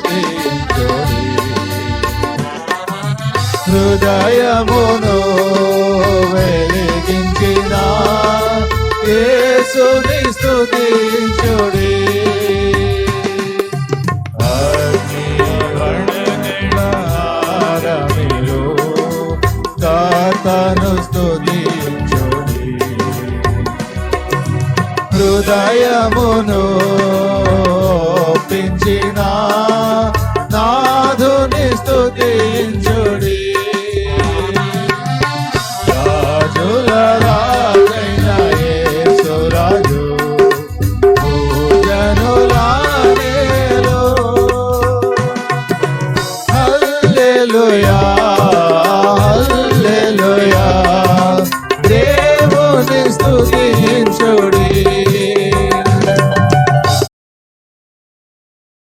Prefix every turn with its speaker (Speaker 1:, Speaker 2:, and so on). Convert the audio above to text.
Speaker 1: స్తుతించుడి హృదయమును వెలిగించిన యేసుని స్తుతించుడి తను స్తుతించుడి హృదయమును పించినా హల్లెలూయా హల్లెలూయా. దేవుని స్తుతి